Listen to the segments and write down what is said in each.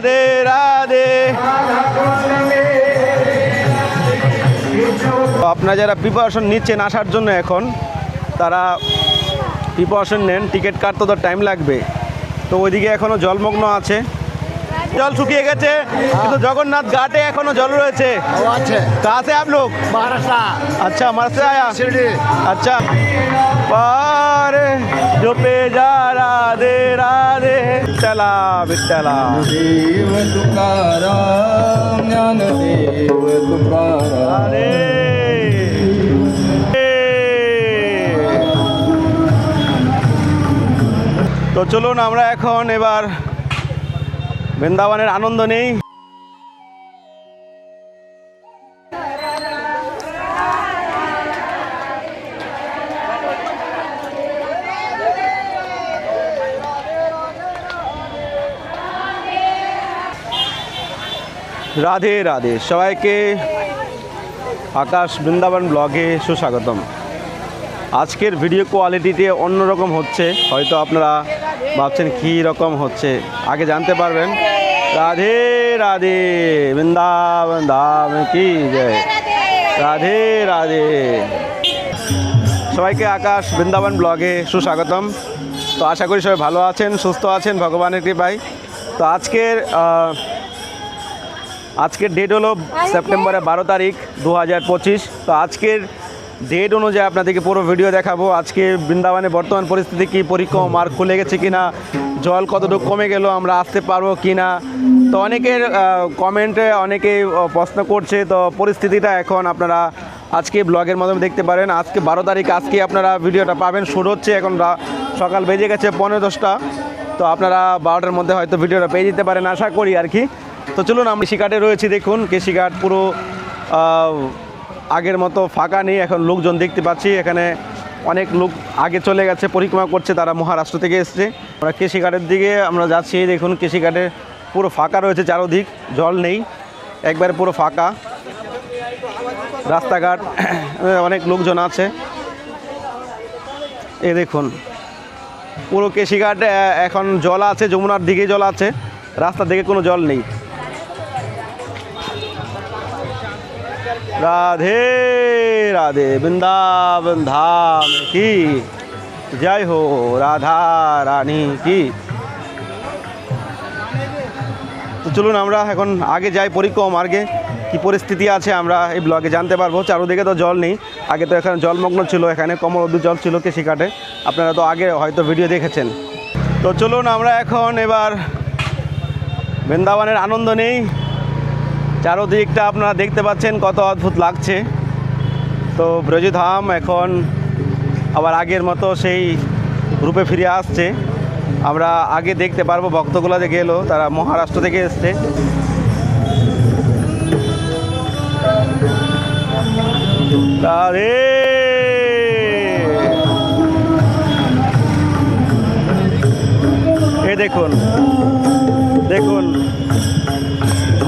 রাধে রাধে তো আপনারা যারা প্রিপারেশন নিচ্ছেন আসার জন্য এখন তারা প্রিপারেশন নেন টিকিট কাটতে তো টাইম লাগবে তো ওইদিকে এখনো জলমগ্ন আছে জল শুকিয়ে গেছে কিন্তু জগন্নাথ ঘাটে এখনো জল রয়েছে वो अच्छे कहाँ से आप लोग महाराष्ट्र अच्छा हमारे से आया शिरडी अच्छा पार जो पे जा राधे राधे विठ्ठला विठ्ठला देव तुकाराम ज्ञानदेव तुकाराम राधे তো চলুন আমরা এখন এবার বৃন্দাবনের আনন্দ নেই রাধে রাধে। সবাইকে আকাশ বৃন্দাবন ব্লগে সুস্বাগতম। আজকের ভিডিও কোয়ালিটিতে অন্যরকম হচ্ছে। হয়তো আপনারা ভাবছেন, কী রকম হচ্ছে? আগে জানতে পারবেন। রাধে রাধে, বৃন্দাবন ধাম কি জয়। রাধে রাধে। সবাইকে আকাশ বৃন্দাবন ব্লগে সুস্বাগতম। তো আশা করি সবাই ভালো আছেন, সুস্থ আছেন, ভগবানের কৃপায়। তো আজকের আজকের ডেট হলো সেপ্টেম্বরের বারো তারিখ দু হাজার পঁচিশ। তো আজকের ডেট অনুযায়ী আপনাদেরকে পুরো ভিডিও দেখাবো। আজকে বৃন্দাবনে বর্তমান পরিস্থিতি কি পরীক্ষা মার্ক খুলে গেছে কিনা, জল কতটুকু কমে গেল, আমরা আসতে পারব কি না তো অনেকের কমেন্টে অনেকেই প্রশ্ন করছে। তো পরিস্থিতিটা এখন আপনারা আজকে ব্লগের মাধ্যমে দেখতে পারেন। আজকে বারো তারিখ, আজকে আপনারা ভিডিওটা পাবেন। শুরু হচ্ছে এখন সকাল বেজে গেছে পনেরো দশটা। তো আপনারা বারোটার মধ্যে হয়তো ভিডিওটা পেয়ে যেতে পারেন। আশা করি আর কি। তো চলুন আমি কৃষিঘাটে রয়েছি দেখুন কৃষিঘাট পুরো আগের মতো ফাঁকা নেই এখন লোকজন দেখতে পাচ্ছি এখানে অনেক লোক আগে চলে গেছে পরিক্রমা করছে তারা মহারাষ্ট্র থেকে এসছে। আমরা কৃষিঘাটের দিকে আমরা যাচ্ছি দেখুন কৃষিঘাটে পুরো ফাঁকা রয়েছে চারোদিক জল নেই একবারে পুরো ফাঁকা। রাস্তাঘাট অনেক লোকজন আছে। এ দেখুন পুরো কেশিঘাট আহ, এখন জল আছে যমুনার দিকে জল আছে রাস্তার দিকে কোনো জল নেই। রাধে রাধে, বৃন্দাবন ধাম কি? জয় হো, রাধা রানী কি? তো চলুন আমরা এখন আগে যাই পরিক্রম, মার্গে কি পরিস্থিতি আছে আমরা এই ব্লগে জানতে পারব। চারোদিকে তো জল নেই, আগে তো এখানে জলমগ্ন ছিল, এখানে কমল জল ছিল কৃষিকাটে আপনারা তো আগে হয়তো ভিডিও দেখেছেন। তো চলুন আমরা এখন এবার বৃন্দাবনের আনন্দ নেই। চারোদিকটা আপনারা দেখতে পাচ্ছেন কত অদ্ভুত লাগছে। তো ব্রজধাম এখন আবার আগের মতো সেই রূপে ফিরে আসছে। আমরা আগে দেখতে পারব ভক্তগুলো যে গেলো, তারা মহারাষ্ট্র থেকে এসছে। রাধে এ দেখুন দেখুন।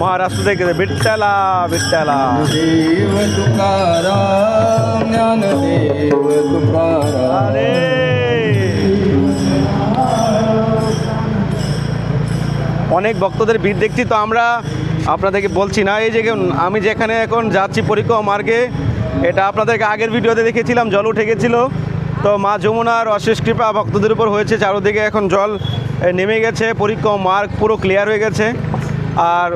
মহারাষ্ট্র থেকে বিঠ্ঠলা বিঠ্ঠলা देव तुकाराम ज्ञानदेव तुकाराम আরে অনেক ভক্তদের ভিড় দেখছি তো আমরা আপনাদেরকে বলছি না এই যে আমি যেখানে এখন যাচ্ছি পরিক্রমা মার্গে এটা আপনাদেরকে আগের ভিডিওতে দেখেছিলাম জল উঠে গেছিলো তো মা যমুনার অশেষ কৃপা ভক্তদের উপর হয়েছে চারোদিকে এখন জল এ, নেমে গেছে পরিক্রমা মার্গ পুরো ক্লিয়ার হয়ে গেছে আর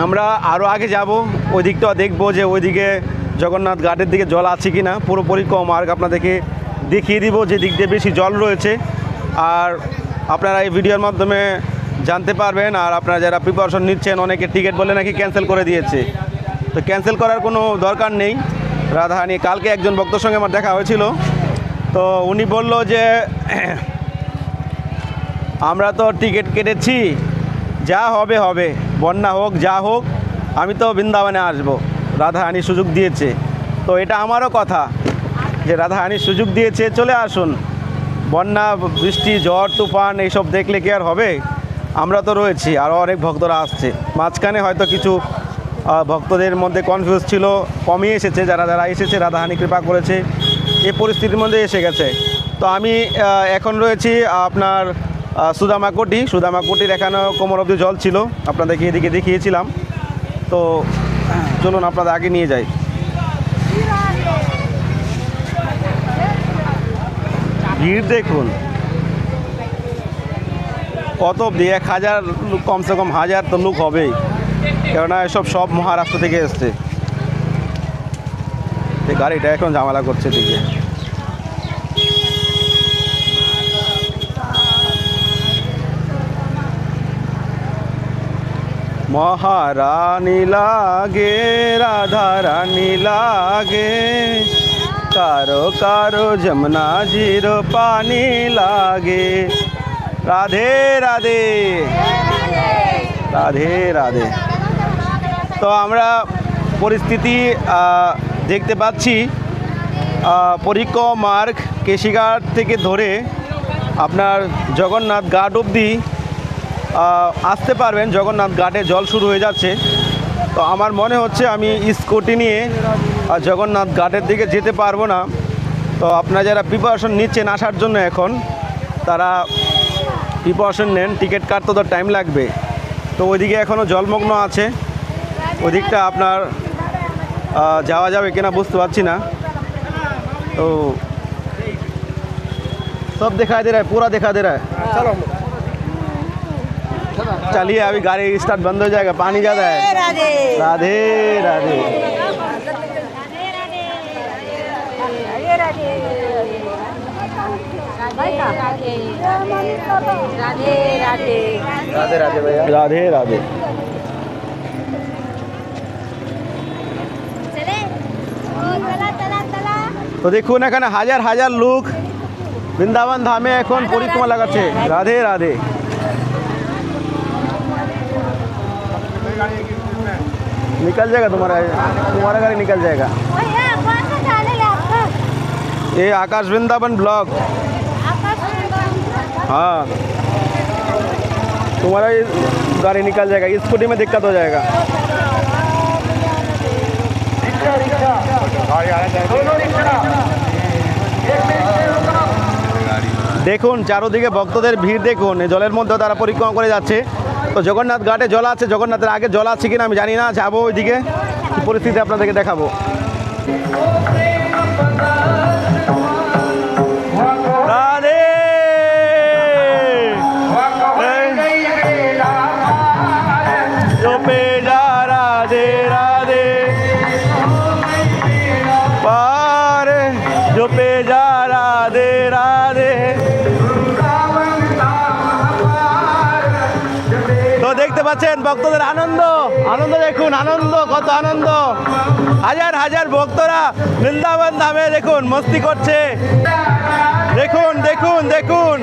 আমরা আরও আগে যাব ওই দিকটাও দেখব যে ওইদিকে জগন্নাথ ঘাটের দিকে জল আছে কি না পুরোপুরি কম মার্গ আপনাদেরকে দেখিয়ে দিব যে দিক দিয়ে বেশি জল রয়েছে। আর আপনারা এই ভিডিওর মাধ্যমে জানতে পারবেন, আর আপনারা যারা প্রিপারেশন নিচ্ছেন, অনেকে টিকিট বলে নাকি ক্যান্সেল করে দিয়েছে। তো ক্যান্সেল করার কোনো দরকার নেই। রাধাহানি কালকে একজন ভক্তর সঙ্গে আমার দেখা হয়েছিল। তো উনি বলল যে, আমরা তো টিকিট কেটেছি, যা হবে হবে। বন্যা হোক, যা হোক, আমি তো বৃন্দাবনে আসব। রাধাহানি সুযোগ দিয়েছে। তো এটা আমারও কথা যে রাধাহানি সুযোগ দিয়েছে, চলে আসুন। বন্যা, বৃষ্টি, ঝড়, তুফান, এইসব দেখলে কি আর হবে? আমরা তো রয়েছি আরও অনেক ভক্তরা আসছে। মাঝখানে হয়তো কিছু ভক্তদের মধ্যে কনফিউজ ছিল, কমই এসেছে, যারা যারা এসেছে রাধাহানি কৃপা করেছে এই পরিস্থিতির মধ্যে এসে গেছে। তো আমি এখন রয়েছি আপনার সুদামাকোটি। সুদামাকোটির এখানে কোমর অব্দি জল ছিল। আপনাদেরকে এদিকে দেখিয়েছিলাম। তো, চলুন আপনাদের আগে নিয়ে যাই। ভিড় দেখুন। কত অব্দি এক হাজার কমসে কম হাজার তো লোক হবেই। কেননা এসব সব মহারাষ্ট্র থেকে এসছে। গাড়িটা এখন ঝামেলা করছে দিকে মহারানী লাগে রাধা রানী লাগে। কারও কারও যমুনা জির পানি লাগে। রাধে রাধে। রাধে রাধে। তো আমরা পরিস্থিতি দেখতে পাচ্ছি। আহ, পরিক্ষ মার্গ কেশিঘাট থেকে ধরে আপনার জগন্নাথ ঘাট অবধি আসতে পারবেন জগন্নাথ ঘাটে, জল শুরু হয়ে যাচ্ছে। তো আমার মনে হচ্ছে আমি স্কুটি নিয়ে জগন্নাথ ঘাটের দিকে যেতে পারব না। তো আপনারা যারা প্রিপারেশন নিচ্ছেন আসার জন্য এখন, তারা প্রিপারেশন নেন টিকিট কাটতে তো টাইম লাগবে। তো ওইদিকে এখনও জলমগ্ন আছে। ওদিকটা আপনার যাওয়া যাবে কিনা বুঝতে পারছি না। তো সব দেখা দে পুরা দেখা দে চলো। चलिए अभी गाड़ी स्टार्ट बंद हो जाएगा। पानी ज़्यादा है। राधे राधे। राधे राधे। राधे भैया। राधे राधे। তো तो हज़ार हज़ार হাজার হাজার লোক বৃন্দাবন ধামে এখন लगा লাগাচ্ছে राधे, राधे। निकल जाएगा तुम्हारा तुम्हारा गाड़ी निकल जाएगा भैया कौन सा चैनल है आपका ये आकाश वृंदावन ब्लॉग आपका हाँ तुम्हारा ये गाड़ी निकल जाएगा स्कूटी में दिक्कत हो जाएगा দেখুন চারোদিকে ভক্তদের ভিড় দেখুন এই জলের মধ্যে তারা পরিক্রমা করে যাচ্ছে তো জগন্নাথ ঘাটে জল আছে, জগন্নাথের আগে জল আছে কিনা আমি জানি না, যাব ওইদিকে। পরিস্থিতি আপনাদেরকে দেখাবো। পাচ্ছেন ভক্তদের আনন্দ। আনন্দ দেখুন, আনন্দ, কত আনন্দ। হাজার হাজার ভক্তরা বৃন্দাবন ধামে দেখুন, মস্তি করছে। দেখুন দেখুন দেখুন।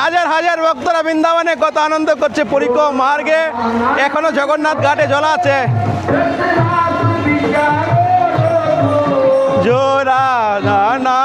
হাজার হাজার ভক্তরা বৃন্দাবনে কত আনন্দ করছে পরিক্রম মার্গে। এখনও জগন্নাথ ঘাটে জলা আছে। জোরা না।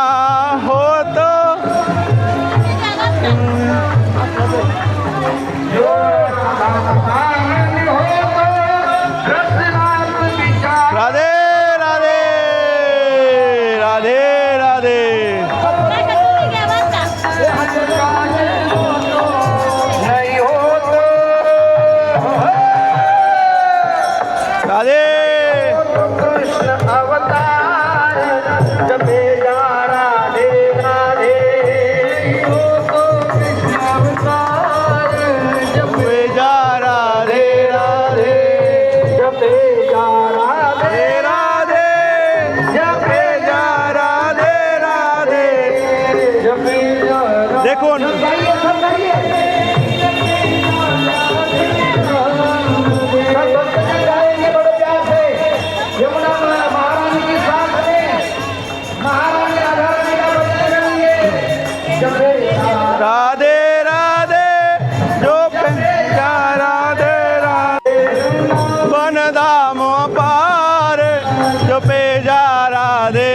yo peya rade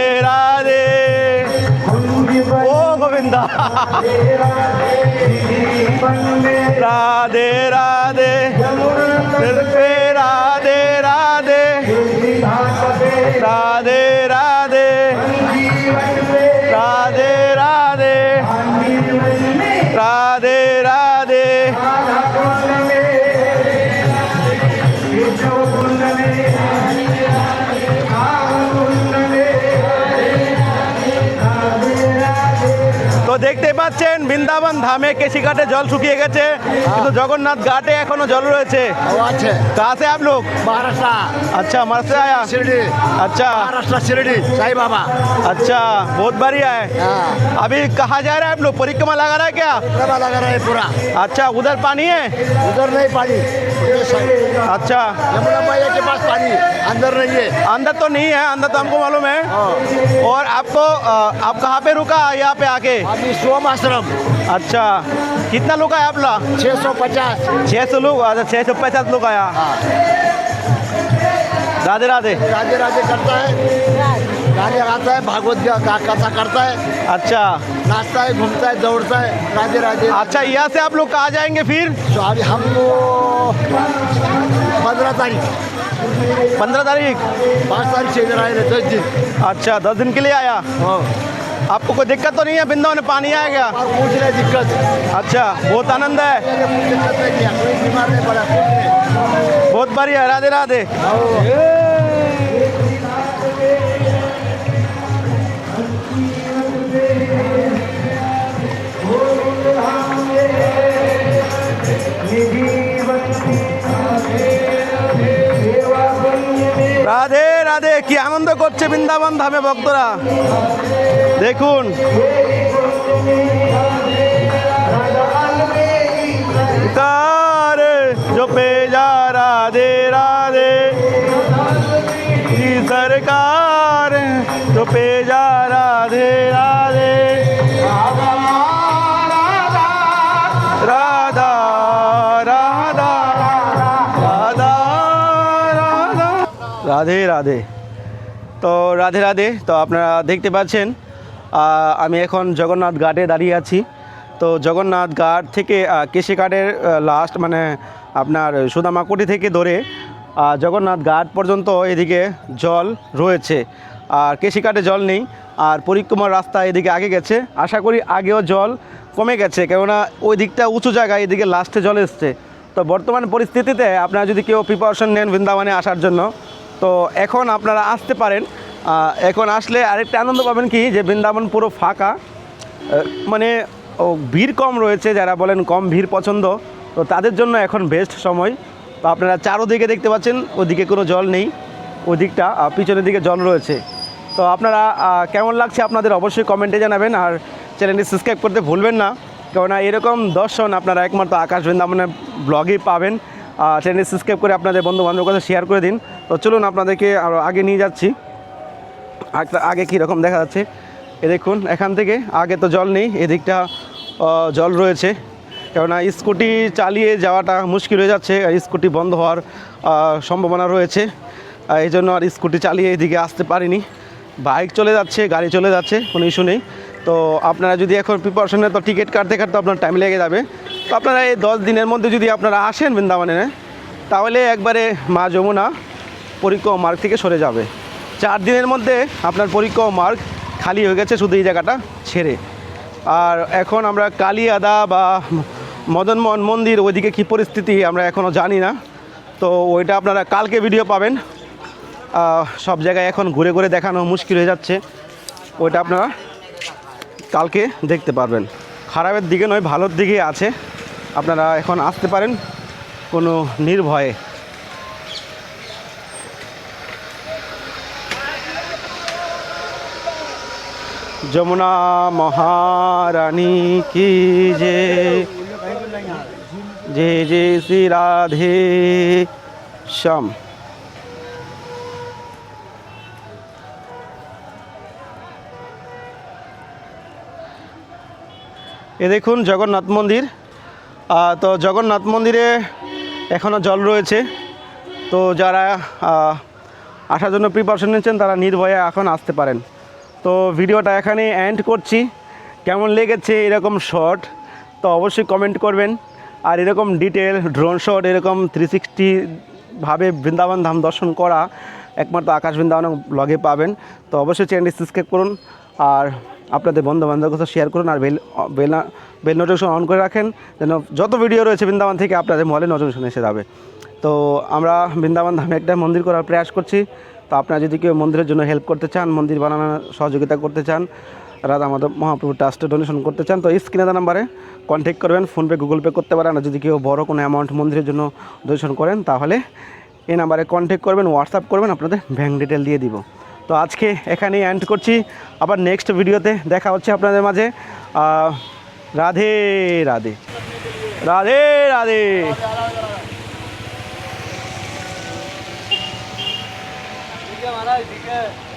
oh govinda rade rade rade rade rade rade देखते পাচ্ছেন বৃন্দাবন ধামে কেশিঘাটে জল শুকিয়ে গেছে কিন্তু জগন্নাথ ঘাটে এখনো জল রয়েছে वो अच्छे कहाँ से आप लोग महाराष्ट्र अच्छा महाराष्ट्र से आया शिरडी अच्छा महाराष्ट्र शिरडी साई बाबा अच्छा बहुत बढ़िया है हाँ अभी कहाँ जा रहे हैं आप लोग परिक्रमा लगा रहा है क्या प्रभा लगा रहा है पूरा अच्छा उधर पानी है उधर नहीं पानी उधर साइड अच्छा यमुना मैया के पास पानी अंदर नहीं है अंदर तो नहीं है अंदर तो हमको मालूम है हाँ। और आपको अ, आप कहाँ पे रुका यहाँ पे आके अभी सोम आश्रम। अच्छा कितना लोग आया आप लोग? छः सौ पचास। छः सौ लोग? अच्छा छः सौ पचास लोग आया। हाँ। राधे राधे। राधे राधे करता है। गाने गाता है भागवत का कथा करता है। अच्छा। नाचता है घूमता है दौड़ता है। राधे राधे। अच्छा यहाँ से आप लोग कहाँ जाएँगे फिर? तो अभी हमको पंद्रह तारीख। पंद्रह तारीख? पाँच तारीख से इधर आए रहे दस दिन अच्छा दस दिन के लिए आया? हाँ। आपको कोई दिक्कत तो नहीं है? बिंदा में पानी आया गया पूछ रहे दिक्कत। अच्छा बहुत आनंद है। बहुत बढ़िया राधे राधे। রাধে কি আনন্দ করছে বৃন্দাবন ধামে ভক্তরা? দেখুন। জপে যা রাধে রাধে। সরকার জপে যা রাধে রাধে। রাধে রাধে। তো রাধে রাধে, তো আপনারা দেখতে পাচ্ছেন আমি এখন জগন্নাথ ঘাটে দাঁড়িয়ে আছি। তো জগন্নাথ ঘাট থেকে কেশিঘাটের লাস্ট মানে আপনার সুদামাকুটি থেকে ধরে জগন্নাথ ঘাট পর্যন্ত এদিকে জল রয়েছে। আর কেশিঘাটে জল নেই, আর পরিক্রমার রাস্তা এদিকে আগে গেছে। আশা করি আগেও জল কমে গেছে, কেননা ওই দিকটা উঁচু জায়গায় এদিকে লাস্টে জল এসছে। তো বর্তমান পরিস্থিতিতে আপনারা যদি কেউ প্রিপারেশন নেন বৃন্দাবনে আসার জন্য তো এখন আপনারা আসতে পারেন। এখন আসলে আরেকটা আনন্দ পাবেন কি, যে বৃন্দাবন পুরো ফাঁকা। মানে ভিড় কম রয়েছে, যারা বলেন কম ভিড় পছন্দ। তো তাদের জন্য এখন বেস্ট সময়। তো আপনারা চারোদিকে দেখতে পাচ্ছেন, ওদিকে কোনো জল নেই। ওদিকটা পিছনের দিকে জল রয়েছে। তো আপনারা কেমন লাগছে আপনাদের অবশ্যই কমেন্টে জানাবেন। আর চ্যানেলটি সাবস্ক্রাইব করতে ভুলবেন না। কেননা এরকম দর্শন আপনারা একমাত্র আকাশ বৃন্দাবনের ব্লগেই পাবেন। চ্যানেলটি সাবস্ক্রাইব করে আপনাদের বন্ধু বান্ধবের কাছে শেয়ার করে দিন। তো চলুন আপনাদেরকে আরও আগে নিয়ে যাচ্ছি। আগ- আগে কীরকম দেখা যাচ্ছে? এ দেখুন, এখান থেকে আগে তো জল নেই, এদিকটা জল রয়েছে। কেননা স্কুটি চালিয়ে যাওয়াটা মুশকিল হয়ে যাচ্ছে, আর স্কুটি বন্ধ হওয়ার সম্ভাবনা রয়েছে। এই জন্য আর স্কুটি চালিয়ে এদিকে আসতে পারিনি। বাইক চলে যাচ্ছে, গাড়ি চলে যাচ্ছে, কোনো ইস্যু নেই। তো আপনারা যদি এখন প্রিপারেশনে তো টিকিট কাটতে কাটতে আপনার টাইম লেগে যাবে। তো আপনারা এই দশ দিনের মধ্যে যদি আপনারা আসেন বৃন্দাবনে, তাহলে একবারে মা যমুনা পরিক্রমা মার্গ থেকে সরে যাবে। চার দিনের মধ্যে আপনার পরিক্রমা মার্গ খালি হয়ে গেছে শুধু এই জায়গাটা ছেড়ে। আর এখন আমরা কালিয়াদা বা মদনমোহন মন্দির ওইদিকে কী পরিস্থিতি আমরা এখনও জানি না। তো ওইটা আপনারা কালকে ভিডিও পাবেন। সব জায়গায় এখন ঘুরে ঘুরে দেখানো মুশকিল হয়ে যাচ্ছে। ওইটা আপনারা কালকে দেখতে পারবেন। খারাপের দিকে নয়, ভালোর দিকে আছে। আপনারা এখন আসতে পারেন কোনো নির্ভয়ে। যমুনা মহারানী কি যে যে যে, শ্রী রাধে শ্যাম। এ দেখুন জগন্নাথ মন্দির। তো জগন্নাথ মন্দিরে এখনও জল রয়েছে। তো যারা আসার জন্য প্রিপারেশন নিচ্ছেন, তারা নির্ভয়ে এখন আসতে পারেন। তো ভিডিওটা এখানে এন্ড করছি। কেমন লেগেছে এরকম শট তো অবশ্যই কমেন্ট করবেন। আর এরকম ডিটেল ড্রোন শট এরকম থ্রি সিক্সটি ভাবে বৃন্দাবন ধাম দর্শন করা, একমাত্র আকাশ বৃন্দাবন ব্লগে পাবেন। তো অবশ্যই চ্যানেলটি সাবস্ক্রাইব করুন। আর আপনাদের বন্ধু বান্ধবের কথা শেয়ার করুন আর bell bell bell notification on করে রাখেন। যেন যত ভিডিও রয়েছে বৃন্দাবন থেকে আপনাদের মোবাইলে নোটিফিকেশন এসে যাবে। তো আমরা বৃন্দাবন ধামে একটা মন্দির করার প্রয়াস করছি। তো আপনারা যদি কেউ মন্দিরের জন্য হেল্প করতে চান, মন্দির বানানোর সহযোগিতা করতে চান, রাধা মাধব মহাপ্রভু ট্রাস্টে ডোনেশন করতে চান, তো এই স্ক্রিনে নাম্বারে কন্ট্যাক্ট করবেন ফোনপে গুগল পে করতে পারেন। আর যদি কেউ বড় কোনো অ্যামাউন্ট মন্দিরের জন্য ডোনেশন করেন, তাহলে এই নাম্বারে কন্ট্যাক্ট করবেন হোয়াটসঅ্যাপ করবেন, আপনাদের ব্যাঙ্ক ডিটেল দিয়ে দিব। তো আজকে এখানেই এন্ড করছি আবার নেক্সট ভিডিওতে দেখা হচ্ছে আপনাদের মাঝে আহ, রাধে রাধে রাধে রাধে महाराज ठीक है